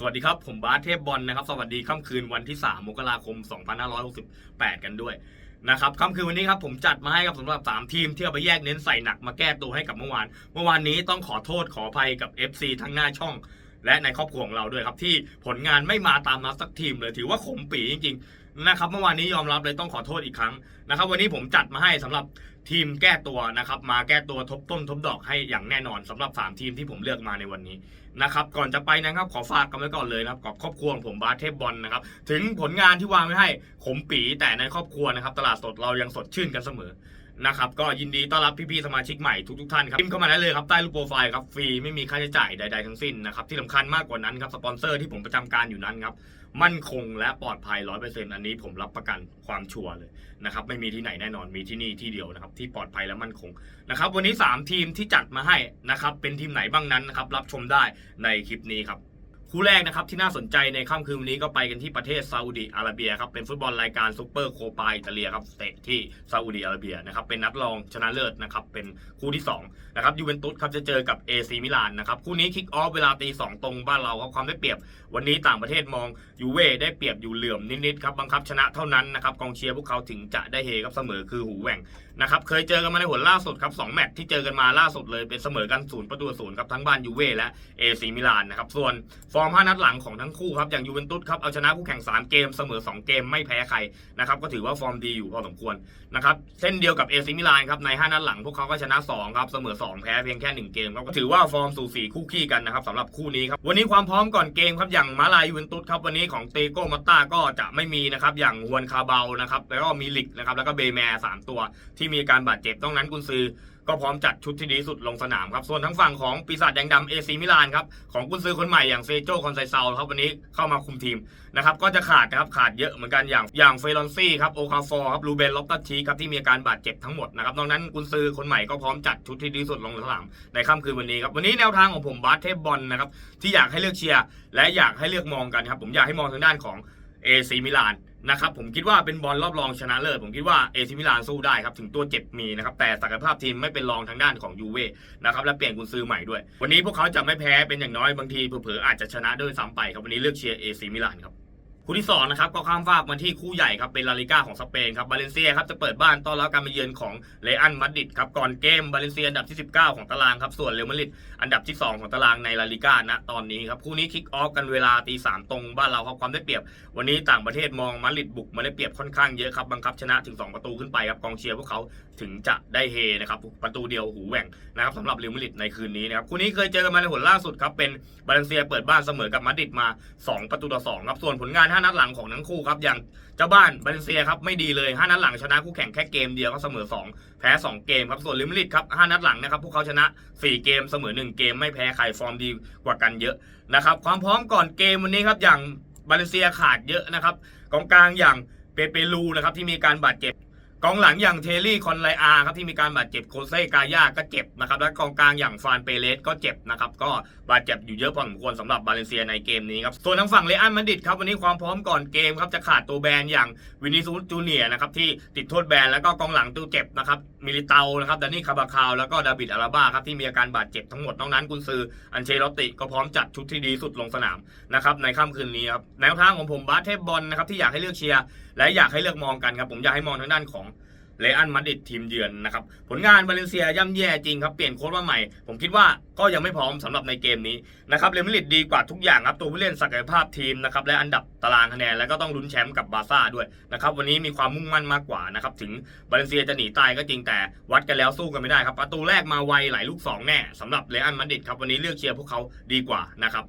สวัสดีครับ ผมบาสเทพบอลนะครับ สวัสดีค่ำคืนวันที่ 3 มกราคม 2568 กันด้วยนะครับค่ำคืนวันนี้ครับผมจัดมาให้ครับสำหรับ 3 ทีมที่เอาไปแยกเน้นใส่หนักมาแก้ตัวให้กับเมื่อวาน เมื่อวานนี้ต้องขอโทษขออภัยกับ FC ทั้งหน้าช่อง และในครอบครัวของเราด้วยครับที่ผลงานไม่มาตามนัดสักทีมเลยถือว่าขมปีจริงๆนะครับเมื่อวานนี้ยอมรับเลยต้องขอโทษอีกครั้งนะครับ วันนี้ผมจัดมาให้สำหรับ ทีมแก้ตัวนะครับมาแก้ตัวทบต้นทบดอกให้อย่างแน่นอนสำหรับ 3 ทีมที่ผมเลือกมาในวันนี้นะครับก่อนจะไปนะครับขอฝากกันไว้ก่อนเลยนะครับกับครอบครัวของผมบาสเทพบอลนะครับถึงผลงานที่วางไว้ให้ขมปีแต่ในครอบครัวนะครับ ตลาดสดเรายังสดชื่นกันเสมอนะครับก็ยินดีต้อนรับพี่ๆสมาชิกใหม่ทุกๆท่านครับพิมพ์เข้ามาได้เลยครับใต้รูปโปรไฟล์ครับฟรีไม่มีค่าใช้จ่ายใด ๆทั้งสิ้นนะครับที่สำคัญมากกว่านั้นครับสปอนเซอร์ที่ผมประจำการอยู่นั้นครับมั่นคงและปลอดภัยร้อยเปอร์เซ็นต์อันนี้ผมรับประกันความชัวร์เลยนะครับไม่มีที่ไหนแน่นอนมีที่นี่ที่เดียวนะครับที่ปลอดภัยและมั่นคงนะครับวันนี้ 3 ทีมที่จัดมาให้นะครับเป็นทีมไหนบ้างนั้นนะครับรับชมได้ในคลิปนี้ครับ คู่แรกนะครับที่น่าสนใจในค่ำคืนวันนี้ก็ไปกันที่ประเทศซาอุดิอาระเบียครับเป็นฟุตบอลรายการซูเปอร์โคปาอิตาเลียครับเตะที่ซาอุดิอาระเบียนะครับเป็นนัดรองชนะเลิศนะครับเป็นคู่ที่2นะครับยูเวนตุสครับจะเจอกับเอซีมิลานนะครับคู่นี้คิกออฟเวลาตีสองตรงบ้านเราครับความได้เปรียบ วันนี้ต่างประเทศมองยูเว่ได้เปรียบอยู่เหลื่อมนิดๆครับบังคับชนะเท่านั้นนะครับกองเชียร์พวกเขาถึงจะได้เฮครับเสมอคือหูแหว่งนะครับเคยเจอกันมาในหนล่าสุดครับสองแมตช์ที่เจอกันมาล่าสุดเลยเป็นเสมอกันศูนย์ประตูศูนย์ครับทั้งบ้านยูเว่และเอซีมิลานนะครับส่วนฟอร์ม 5 นัดหลังของทั้งคู่ครับ อย่างยูเวนตุสครับ เอาชนะคู่แข่ง 3 เกม เสมอ 2 เกมไม่แพ้ใครนะครับ ก็ถือว่าฟอร์มดีอยู่พอสมควรนะครับ เช่นเดียวกับเอซีมิลานครับ ใน 5 นัดหลังพวกเขาก็ชนะ 2 ครับ เสมอ 2 แพ้เพียงแค่ 1 เกมครับก็ถือว่าฟอร์มสูสีคู่ขี้กันนะครับสำหรับคู่นี้ครับ วันนี้ความพร้อมก่อนเกมครับ อย่างมาลายยูเวนตุสครับ วันนี้ของเตโกมาต้าก็จะไม่มีนะครับ อย่างฮวนคาเบานะครับ แล้วก็มีลิกนะครับ แล้วก็เบแมร์สามตัวที่มีการบาดเจ็บต้องนั้นกุนซือ ก็พร้อมจัดชุดที่ดีสุดลงสนามครับ ส่วนทั้งฝั่งของปีศาจแดงดำเอซีมิลานครับ ของกุนซือคนใหม่อย่างเซโจคอนไซเซาครับวันนี้เข้ามาคุมทีมนะครับก็จะขาดนะครับขาดเยอะเหมือนกันอย่างอย่างเฟรอนซี่ครับโอคาฟอร์ครับลูเบนล็อกตัชีครับที่มีอาการบาดเจ็บทั้งหมดนะครับนอกนั้นกุนซือคนใหม่ก็พร้อมจัดชุดที่ดีสุดลงสนามในค่ำคืนวันนี้ครับวันนี้แนวทางของผมบาสเทพบอลนะครับที่อยากให้เลือกเชียร์และอยากให้เลือกมองกันครับผมอยากให้มองทางด้านของเอซีมิลาน นะครับผมคิดว่าเป็นบอลรอบรองชนะเลิศผมคิดว่าเอซิมิลานสู้ได้ครับถึงตัวเจ็บมีนะครับแต่ศักยภาพทีมไม่เป็นรองทางด้านของยูเว่นะครับและเปลี่ยนกุนซือใหม่ด้วย วันนี้พวกเขาจะไม่แพ้เป็นอย่างน้อยบางทีเผลอๆอาจจะชนะด้วยซ้ำไปครับวันนี้เลือกเชียร์เอซิมิลานครับ คู่ที่สองนะครับก็ข้ามฟากมาที่คู่ใหญ่ครับเป็นลาลิก้าของสเปนครับบาเลนเซียครับจะเปิดบ้านต้อนรับการมาเยือนของเลอันมาดริดครับก่อนเกมบาเลนเซียอันดับที่ 19 ของตารางครับส่วนเรอัลมาดริดอันดับที่ 2 ของตารางในลาลิก้าณตอนนี้ครับคู่นี้คิกออฟกันเวลาตีสามตรงบ้านเราครับความได้เปรียบ วันนี้ต่างประเทศมองมาดริดบุกมาได้เปรียบค่อนข้างเยอะครับบังคับชนะถึง 2 ประตูขึ้นไปครับกองเชียร์พวกเขาถึงจะได้เฮนะครับประตูเดียวหูแหว่งนะครับสำหรับเรอัลมาดริดในคืนนี้นะครับคู่นี้เคยเจอกันมาในหนล่าสุดครับเป็นบาเลนเซียเปิดบ้านเสมอกับมาดริดมา 2 ประตูต่อ2ครับส่วนผลงาน5 นัดหลังของทั้งคู่ครับ อย่างเจ้าบ้านบาเลนเซียครับไม่ดีเลย 5 นัดหลังชนะคู่แข่งแค่เกมเดียวก็เสมอ 2 แพ้ 2 เกมครับ ส่วนลิมลิตครับ 5 นัดหลังนะครับพวกเขาชนะ 4 เกมเสมอ 1 เกมไม่แพ้ใครฟอร์มดีกว่ากันเยอะนะครับความพร้อมก่อนเกมวันนี้ครับอย่างบาเลนเซียขาดเยอะนะครับกองกลางอย่างเปเปรูนะครับที่มีการบาดเจ็บ กองหลังอย่างเทลลี่คอนไลอาครับที่มีการบาดเจ็บโคเซ่กาย่าก็เจ็บนะครับและกองกลางอย่างฟานเปเรสก็เจ็บนะครับก็บาดเจ็บอยู่เยอะพอสมควรสำหรับบาเลนเซียในเกมนี้ครับส่วนทางฝั่งเรอัลมาดริดครับวันนี้ความพร้อมก่อนเกมครับจะขาดตัวแบนอย่างวินิซูสจูเนียนะครับที่ติดโทษแบนแล้วก็กองหลังตัวเจ็บนะครับมิลิเตานะครับดานี่คาบาคาวแล้วก็ดาบิดอาราบ้าครับที่มีอาการบาดเจ็บทั้งหมดนอกนั้นกุนซืออันเชลติก็พร้อมจัดชุดที่ดีสุดลงสนามนะครับในค่ำคืนนี้ครับแนวทางของผมบาสเทพบอลนะครับที่อยากให้เลือกเชียร์และอยากให้เลือกมองกันครับผมอยากให้มองทางด้านของ เลอันมาดริดทีมเยือนนะครับ ผลงานบาเลนเซียย่ำแย่จริงครับ เปลี่ยนโค้ชมาใหม่ ผมคิดว่าก็ยังไม่พร้อมสำหรับในเกมนี้นะครับเรอัลมาดริดดีกว่าทุกอย่างครับตัวผู้เล่นศักยภาพทีมนะครับและอันดับตารางคะแนนแล้วก็ต้องลุ้นแชมป์กับบาร์ซ่าด้วยนะครับวันนี้มีความมุ่งมั่นมากกว่านะครับถึงบาเลนเซียจะหนีตายก็จริงแต่วัดกันแล้วสู้กันไม่ได้ครับประตูแรกมาไวหลายลูกสองแน่สำหรับเลอันมาดริดครับวันนี้เลือกเชียร์พวกเขาดีกว่านะครับ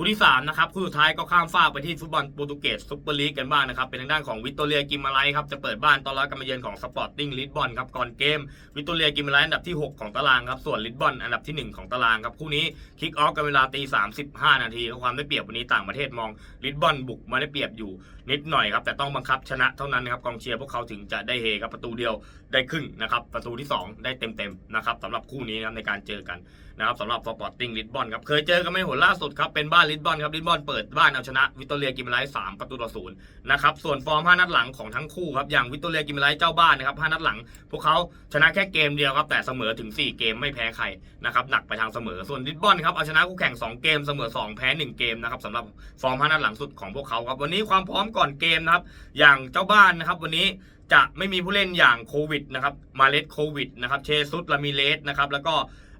คู่ที่3นะครับคู่สุดท้ายก็ข้ามฟากไปที่ฟุตบอลโปรตุเกสซุปเปอร์ลีกกันบ้างนะครับเป็นทางด้านของวิตโตเรียกิมมาไลครับจะเปิดบ้านต้อนรับการมาเยือนของสปอร์ติ้งลิสบอนครับก่อนเกมวิตโตเรียกิมมาไลอันดับที่ 6 ของตารางครับส่วนลิสบอนอันดับที่ 1 ของตารางครับคู่นี้คิกออฟกันเวลาตี35นาทีครับความได้เปรียบวันนี้ต่างประเทศมองลิสบอนบุกมาได้เปรียบอยู่นิดหน่อยครับแต่ต้องบังคับชนะเท่านั้นนะครับกองเชียร์พวกเขาถึงจะได้เฮครับประตูเดียวได้ครึ่งนะครับประตูที่สองได้เต็มๆนะครับสำหรับคู่นี้นะครับในการเจอกันนะครับสำหรับสปอร์ติ้งลิสบอนครับเคยเจอกันไหมหนล่าสุดครับเป็นบ้านลิสบอนครับลิสบอนเปิดบ้านเอาชนะวิตเตอเรียกิมไลท์สามประตูต่อศูนย์นะครับส่วนฟอร์ม5นัดหลังของทั้งคู่ครับอย่างวิตเตอเรียกิมไลท์เจ้าบ้านนะครับ5นัดหลัง พวกเขาชนะแค่เกมเดียวครับแต่เสมอถึง 4 เกมไม่แพ้ใครนะครับหนักไปทางเสมอส่วนลิสบอนครับเอาชนะคู่แข่ง 2 เกมเสมอ 2 แพ้ 1 เกมนะครับสำหรับฟอร์ม5นัดหลังสุดของพวกเขาครับวันนี้ความพร้อมก่อนเกมนะครับอย่างเจ้าบ้านนะครับวันนี้จะไม่มีผู้เล่นอย่างโควิดนะครับมาเลสโควิดนะครับเชซุสลามิเลสนะครับแล้วก็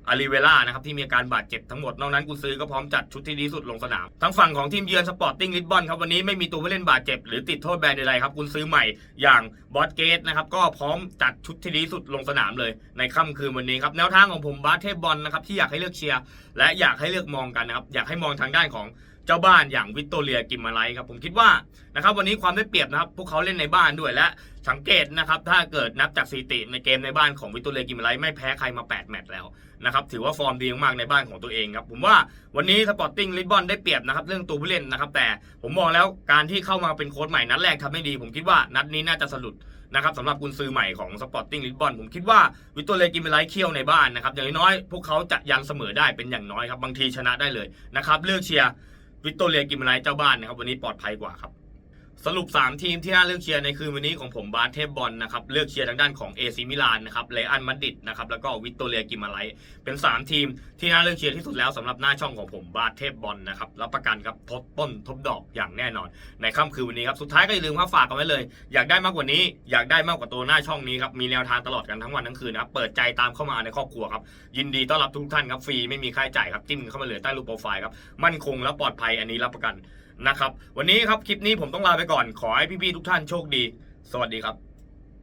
อาริเวล่านะครับที่มีอาการบาดเจ็บทั้งหมด นอกนั้นกุซือก็พร้อมจัดชุดที่ดีสุดลงสนาม ทั้งฝั่งของทีมเยือนสปอร์ติ้งลิสบอนครับวันนี้ไม่มีตัวผู้เล่นบาดเจ็บ หรือติดโทษแบนใดๆครับกุซื้อใหม่อย่างบอสเกตนะครับก็พร้อมจัดชุดที่ดีสุดลงสนามเลย ในค่ำคืนวันนี้ครับแนวทางของผมบาสเทบอลนะครับที่อยากให้เลือกเชียร์และอยากให้เลือกมองกันนะครับอยากให้มองทางด้านของ เจ้าบ้านอย่างวิกตเรียกิมมาไลครับผมคิดว่านะครับวันนี้ความได้เปรียบนะครับพวกเขาเล่นในบ้านด้วยและสังเกตนะครับถ้าเกิดนับจากสถิติในเกมในบ้านของวิกตเรียกิมมาไลไม่แพ้ใครมาแปดแมตช์แล้วนะครับถือว่าฟอร์มดีมากในบ้านของตัวเองครับผมว่าวันนี้สปอร์ติ้งลิสบอนได้เปรียบนะครับเรื่องตัวผู้เล่นนะครับแต่ผมมองแล้วการที่เข้ามาเป็นโค้ชใหม่นัดแรกทำไม่ดี ผมคิดว่านัดนี้น่าจะสะดุดนะครับสำหรับกุนซือใหม่ของสปอร์ติ้งลิสบอนผมคิดว่าวิตโตเรียกิมเบลไลท์เคี่ยวในบ้านนะครับอย่างน้อยพวกเขาจะยังเสมอได้เป็นอย่างน้อยครับบางทีชนะได้เลยนะครับเลือกเชียร์ วิตโตเรียกิมไลท์เจ้าบ้านนะครับ วันนี้ปลอดภัยกว่าครับ สรุป 3 ทีมที่น่าเลือกเชียร์ในคืนวันนี้ของผมบาสเทพบอลนะครับเลือกเชียร์ทางด้านของเอซิมิลานนะครับเลอันมาดริดนะครับแล้วก็วิตโตเรียกิมาไลเป็น 3 ทีมที่น่าเลือกเชียร์ที่สุดแล้วสำหรับหน้าช่องของผมบาสเทพบอลนะครับรับประกันครับทบต้นทบดอกอย่างแน่นอน ในค่ำคืนวันนี้ครับสุดท้ายก็อย่าลืมครับฝากกันไว้เลย อยากได้มากกว่านี้อยากได้มากกว่าตัวหน้าช่องนี้ครับมีแนวทางตลอดกันทั้งวันทั้งคืนนะครับเปิดใจตามเข้ามาในครอบครัวครับยินดีต้อนรับทุกท่านครับฟรีไม่มีค่าใช้จ่ายครับจิ้มเข้ามาเลยใต้รูปโปรไฟล์ครับมั่นคงและปลอดภัยอันนี้รับประกัน นะครับ วันนี้ครับคลิปนี้ผมต้องลาไปก่อน ขอให้พี่ๆทุกท่านโชคดี สวัสดีครับ